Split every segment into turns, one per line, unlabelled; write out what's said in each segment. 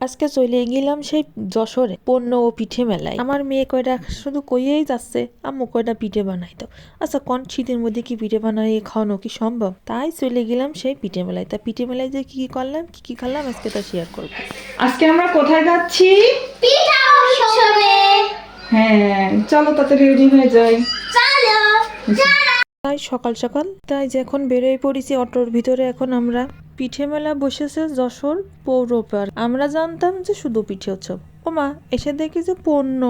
আজকে চলে গেলাম সেই যশোরে পণ্য ও পিঠে মেলায়। আমার মেয়ে কয়টা শুধু কইয়েই যাচ্ছে আম্মু কয়টা পিঠে বানাই তো। আচ্ছা কন শীতের মধ্যে কি পিঠে বানাই খাওয়ানো কি সম্ভব? তাই চলে গেলাম সেই পিঠে মেলায়। তা পিঠে মেলায় যে কি কি করলাম কি কি খেলাম আজকে তা শেয়ার করব।
আজকে আমরা কোথায় যাচ্ছি?
পিঠা উৎসবে।
হ্যাঁ চলো তাড়াতাড়ি রেডি হয়ে যাই।
চলো।
তাই সকাল সকাল তাই যে এখন বেরোয় পড়েছি অটোর ভিতরে এখন আমরা পিঠে মেলা বসেছে যশোর পৌরপার আমরা জানতাম যে শুধু পিঠে উৎসব। ওমা এসে দেখি যে পণ্য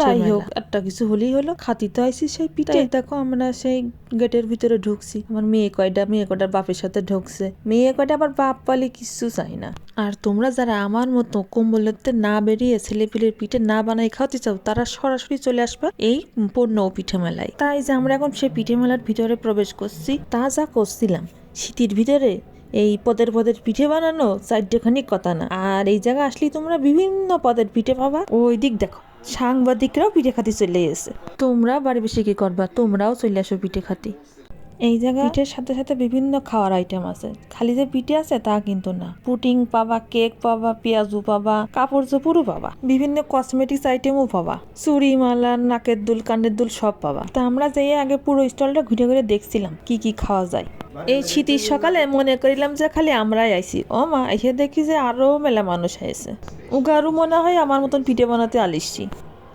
যাই হোক একটা কিছু হলেই হলো। খাতি তো আইসি সেই পিঠে। দেখো আমরা সেই গেটের ভিতরে ঢুকছি। আমার মেয়ে কয়টা মেয়ে কয়টার বাপের সাথে ঢুকছে। মেয়ে কয়টা আবার বাপ পালি কিছু চাই না। আর তোমরা যারা আমার মতো কম্বলেতে না বেরিয়ে ছেলেপিলের পিঠে না বানাই খাওয়াতে চাও তারা সরাসরি চলে আসবে এই পণ্য ও পিঠে মেলায় তাই যে আমরা এখন সেই পিঠে মেলার ভিতরে প্রবেশ করছি তা যা করছিলাম। শীতের ভিতরে এই পদের পদের পিঠে বানানো চারটেখানি কথা না। আর এই জায়গা আসলে তোমরা বিভিন্ন পদের পিঠে পাবা ওই দিক দেখো, সাংবাদিকরাও পিঠে খাতে চলে এসে তোমরা বাড়ি বেশি কি করবা? তোমরাও চলে আসো পিঠে খাতে। এই জায়গায়? পিঠের সাথে সাথে বিভিন্ন খাওয়ার আইটেম আছে। খালি যে পিঠে আছে তা কিন্তু না। পুটিং পাবা কেক পাবা পেঁয়াজু পাবা, কাপড় চোপড়ও পাবা। বিভিন্ন কসমেটিক্স আইটেমও পাবা। চুড়ি, মালা, নাকের দুল, কানের দুল সব পাবা। তা আমরা যেয়ে আগে পুরো স্টলটা ঘুরে ঘুরে দেখছিলাম, কি কি খাওয়া যায়। এই শীতের সকালে মনে করিলাম যে খালি আমরাই আইছি। ও মা, এসে দেখি যে আরও মেলা মানুষ আইছে। উগারও মনে হয় আমার মতন পিঠে বানাতে আলিসছি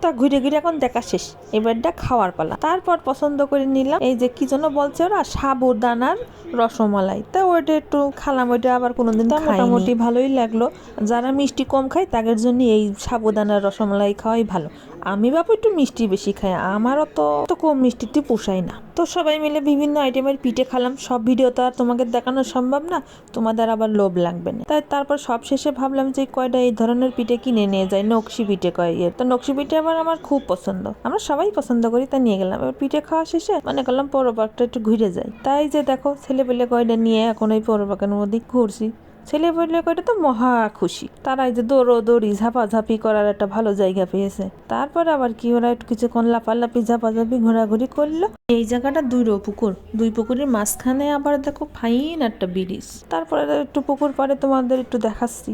তা ঘুরে ঘুরে এখন দেখা শেষ। এবারটা খাওয়ার পালা। তারপর পছন্দ করে নিলাম এই যে কি জন্য বলছে ওরা সাবুদানার রসমালাই। তা ওইটা একটু খালাম ওইটা আবার কোনোদিন তা মোটামুটি ভালোই লাগল। যারা মিষ্টি কম খায় তাদের জন্য এই সাবুদানার রসমালাই খাওয়াই ভালো। আমি বাবু একটু মিষ্টি বেশি খাই, আমারও তো তো কম মিষ্টিতে পোষায় না। তো সবাই মিলে বিভিন্ন আইটেমের পিঠে খালাম, সব ভিডিও তো আর তোমাকে দেখানো সম্ভব না, তোমাদের আবার লোভ লাগবে না। তাই তারপর সব শেষে ভাবলাম যে কয়টা এই ধরনের পিঠে কিনে নিয়ে যাই, নকশি পিঠে কয় ইয়ে তো নকশি পিঠে আবার আমার খুব পছন্দ। আমরা সবাই পছন্দ করি তা নিয়ে গেলাম। এবার পিঠে খাওয়া শেষে মনে করলাম পৌর পার্কটা একটু ঘুরে যাই। তাই যে দেখো ছেলে পেলে কয়টা নিয়ে এখন ওই পৌর পার্কের মধ্যে ঘুরছি। ছেলে পেলে কয়টা তো মহা খুশি। তারা এই যে দৌড়ো দৌড়ি ঝাপাঝাপি করার একটা ভালো জায়গা পেয়েছে। তারপর আবার কি ওরা একটু কিছুক্ষণ লাফালাফি, ঝাপাঝাপি, ঘোরাঘুরি করল। এই জায়গাটা দুই পুকুর। দুই পুকুরের মাঝখানে আবার দেখো ফাইন একটা ব্রিজ। তারপরে একটু পুকুর পাড়ে তোমাদের একটু দেখাচ্ছি।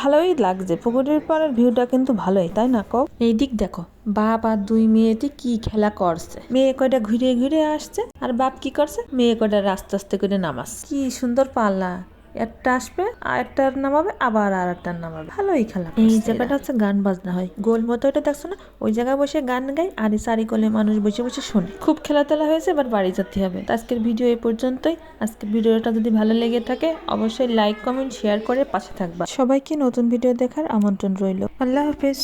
ভালোই লাগছে। পুকুরের পাড়ের ভিউটা কিন্তু ভালোই, তাই না কও? এই দিক দেখো, বাপ আর দুই মেয়েটি কি খেলা করছে। মেয়ে কয়টা ঘুরে ঘুরে আসছে, আর বাপ কি করছে? মেয়ে কয়টা আস্তে আস্তে করে নামাচ্ছে। কি সুন্দর পাল্লা। একটা আসবে আর একটা নামাবে আবার আর একটা নামাবে। ভালোই খেলা এই জায়গাটা হচ্ছে গান বাজনা হয়। গোল মতো এটা দেখছ না? ওই জায়গায় বসে গান গাই আর এই সারি কোলে মানুষ বসে বসে শোনে। খুব খেলা তেলা হয়েছে এবার বাড়ি যেতে হবে। আজকের ভিডিও এই পর্যন্তই। আজকের ভিডিওটা যদি ভালো লেগে থাকে অবশ্যই লাইক কমেন্ট শেয়ার করে পাশে থাকবা। সবাইকে নতুন ভিডিও দেখার আমন্ত্রণ রইল। আল্লাহ হাফেজ।